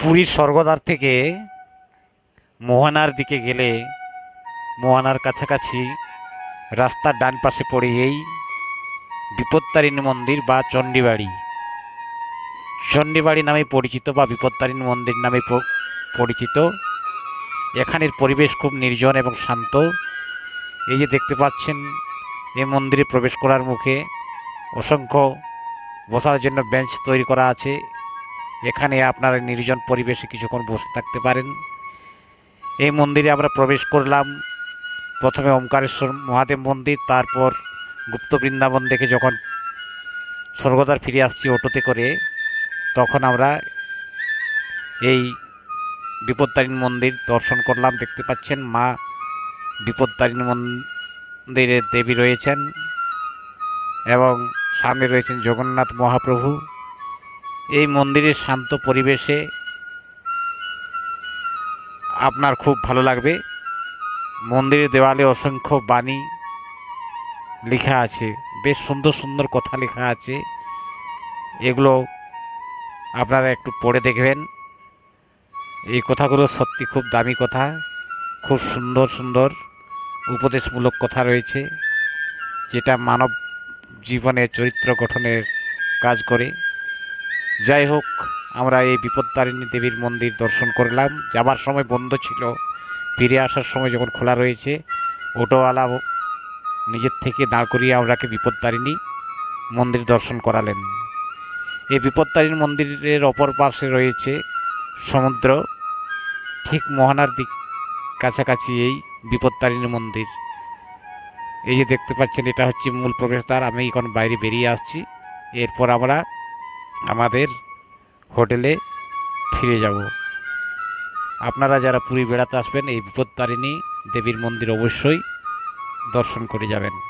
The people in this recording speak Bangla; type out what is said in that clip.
পুরীর স্বর্গদ্বার থেকে মোহনার দিকে গেলে মোহনার কাছাকাছি রাস্তার ডান পাশে পড়ে এই বিপত্তারিণী মন্দির বা চণ্ডীবাড়ি। চণ্ডীবাড়ি নামে পরিচিত বা বিপত্তারিণী মন্দির নামে পরিচিত। এখানের পরিবেশ খুব নির্জন এবং শান্ত। এই যে দেখতে পাচ্ছেন, এই মন্দিরে প্রবেশ করার মুখে অসংখ্য বসার জন্য বেঞ্চ তৈরি করা আছে। এখানে আপনারা নির্জন পরিবেশে কিছুক্ষণ বসে থাকতে পারেন। এই মন্দিরে আমরা প্রবেশ করলাম। প্রথমে ওমকারেশ্বর মহাদেব মন্দির, তারপর গুপ্ত বৃন্দাবন দেখে যখন স্বর্গদ্বার ফিরে আসছি অটোতে করে, তখন আমরা এই বিপত্তারিণী মন্দির দর্শন করলাম। দেখতে পাচ্ছেন মা বিপত্তারিণী মন্দিরে দেবী রয়েছেন এবং সামনে রয়েছেন জগন্নাথ মহাপ্রভু। এই মন্দিরের শান্ত পরিবেশে আপনার খুব ভালো লাগবে। মন্দিরের দেওয়ালে অসংখ্য বাণী লেখা আছে। বেশ সুন্দর সুন্দর কথা লেখা আছে। এগুলো আপনারা একটু পড়ে দেখবেন। এই কথাগুলো সত্যি খুব দামি কথা। খুব সুন্দর সুন্দর উপদেশমূলক কথা রয়েছে, যেটা মানব জীবনে চরিত্র গঠনের কাজ করে। যাই হোক, আমরা এই বিপত্তারিণী দেবীর মন্দির দর্শন করলাম। যাবার সময় বন্ধ ছিল। ফিরে আসার সময় যখন খোলা রয়েছে, অটোওয়ালা নিজের থেকে দাঁড় করিয়ে আমরাকে বিপত্তারিণী মন্দির দর্শন করালেন। এই বিপত্তারিণী মন্দিরের অপর পাশে রয়েছে সমুদ্র। ঠিক মোহনার দিক কাছাকাছি এই বিপত্তারিণী মন্দির। এই যে দেখতে পাচ্ছেন, এটা হচ্ছে মূল প্রবেশদ্বার। আমি এখন বাইরে বেরিয়ে আসছি। এরপর আমরা আমাদের হোটেলে ফিরে যাব। আপনারা যারা পুরী বেড়াতে আসবেন, এই বিপত্তারিণী দেবীর মন্দির অবশ্যই দর্শন করে যাবেন।